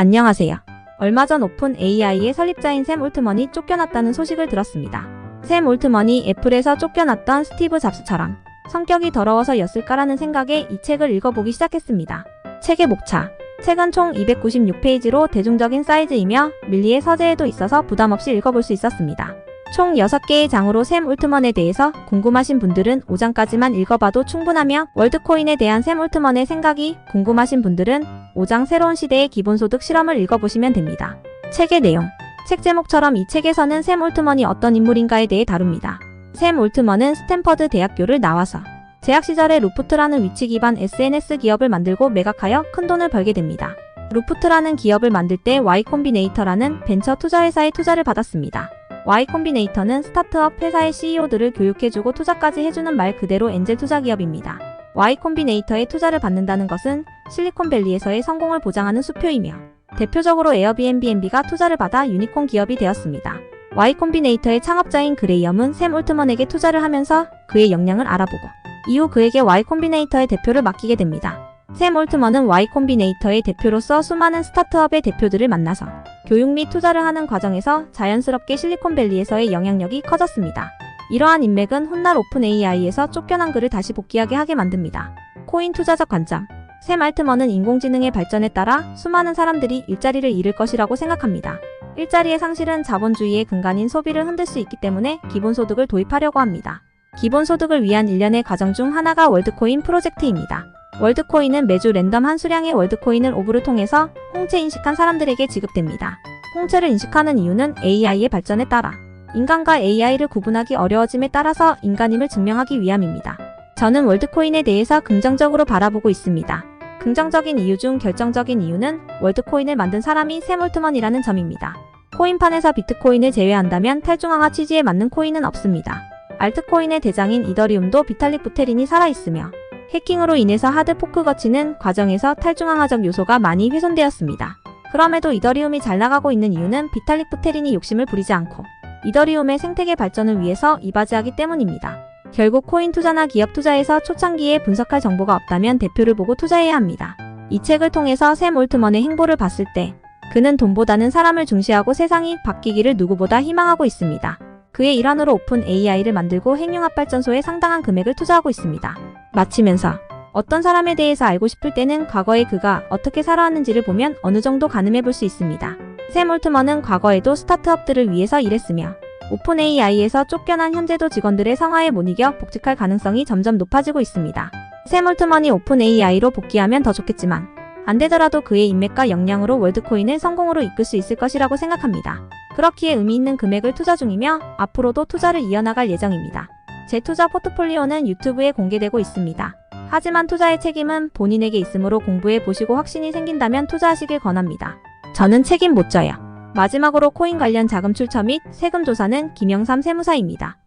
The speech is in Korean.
안녕하세요. 얼마 전 오픈 AI의 설립자인 샘 올트먼이 쫓겨났다는 소식을 들었습니다. 샘 올트먼이 애플에서 쫓겨났던 스티브 잡스처럼 성격이 더러워서 였을까라는 생각에 이 책을 읽어보기 시작했습니다. 책의 목차. 책은 총 296페이지로 대중적인 사이즈이며 밀리의 서재에도 있어서 부담 없이 읽어볼 수 있었습니다. 총 6개의 장으로 샘 올트먼에 대해서 궁금하신 분들은 5장까지만 읽어봐도 충분하며 월드코인에 대한 샘 올트먼의 생각이 궁금하신 분들은 5장 새로운 시대의 기본소득 실험을 읽어보시면 됩니다. 책의 내용. 책 제목처럼 이 책에서는 샘 올트먼이 어떤 인물인가에 대해 다룹니다. 샘 올트먼은 스탠퍼드 대학교를 나와서 재학 시절에 루프트라는 위치 기반 SNS 기업을 만들고 매각하여 큰 돈을 벌게 됩니다. 루프트라는 기업을 만들 때 Y 콤비네이터라는 벤처 투자 회사의 투자를 받았습니다. Y 콤비네이터는 스타트업 회사의 CEO들을 교육해주고 투자까지 해주는 말 그대로 엔젤 투자 기업입니다. Y 콤비네이터에 투자를 받는다는 것은 실리콘밸리에서의 성공을 보장하는 수표이며 대표적으로 에어비앤비앤비가 투자를 받아 유니콘 기업이 되었습니다. Y 콤비네이터의 창업자인 그레이엄은 샘 올트먼에게 투자를 하면서 그의 역량을 알아보고 이후 그에게 Y 콤비네이터의 대표를 맡기게 됩니다. 샘 올트먼은 Y 콤비네이터의 대표로서 수많은 스타트업의 대표들을 만나서 교육 및 투자를 하는 과정에서 자연스럽게 실리콘밸리에서의 영향력이 커졌습니다. 이러한 인맥은 훗날 오픈 AI에서 쫓겨난 그를 다시 복귀하게 하게 만듭니다. 코인 투자적 관점. 샘 알트먼은 인공지능의 발전에 따라 수많은 사람들이 일자리를 잃을 것이라고 생각합니다. 일자리의 상실은 자본주의의 근간인 소비를 흔들 수 있기 때문에 기본소득을 도입하려고 합니다. 기본소득을 위한 일련의 과정 중 하나가 월드코인 프로젝트입니다. 월드코인은 매주 랜덤 한 수량의 월드코인을 오브를 통해서 홍채 인식한 사람들에게 지급됩니다. 홍채를 인식하는 이유는 AI의 발전에 따라 인간과 AI를 구분하기 어려워짐에 따라서 인간임을 증명하기 위함입니다. 저는 월드코인에 대해서 긍정적으로 바라보고 있습니다. 긍정적인 이유 중 결정적인 이유는 월드코인을 만든 사람이 샘 올트먼이라는 점입니다. 코인판에서 비트코인을 제외한다면 탈중앙화 취지에 맞는 코인은 없습니다. 알트코인의 대장인 이더리움도 비탈릭 부테린이 살아있으며 해킹으로 인해서 하드 포크 거치는 과정에서 탈중앙화적 요소가 많이 훼손되었습니다. 그럼에도 이더리움이 잘 나가고 있는 이유는 비탈릭 부테린이 욕심을 부리지 않고 이더리움의 생태계 발전을 위해서 이바지하기 때문입니다. 결국 코인 투자나 기업 투자에서 초창기에 분석할 정보가 없다면 대표를 보고 투자해야 합니다. 이 책을 통해서 샘 올트먼의 행보를 봤을 때 그는 돈보다는 사람을 중시하고 세상이 바뀌기를 누구보다 희망하고 있습니다. 그의 일환으로 오픈 AI를 만들고 핵융합 발전소에 상당한 금액을 투자하고 있습니다. 마치면서 어떤 사람에 대해서 알고 싶을 때는 과거에 그가 어떻게 살아왔는지를 보면 어느 정도 가늠해 볼 수 있습니다. 샘 올트먼은 과거에도 스타트업들을 위해서 일했으며 오픈 AI에서 쫓겨난 현재도 직원들의 성화에 못 이겨 복직할 가능성이 점점 높아지고 있습니다. 샘 올트먼이 오픈 AI로 복귀하면 더 좋겠지만 안 되더라도 그의 인맥과 역량으로 월드코인을 성공으로 이끌 수 있을 것이라고 생각합니다. 그렇기에 의미 있는 금액을 투자 중이며 앞으로도 투자를 이어나갈 예정입니다. 제 투자 포트폴리오는 유튜브에 공개되고 있습니다. 하지만 투자의 책임은 본인에게 있으므로 공부해 보시고 확신이 생긴다면 투자하시길 권합니다. 저는 책임 못 져요. 마지막으로 코인 관련 자금 출처 및 세금 조사는 김영삼 세무사입니다.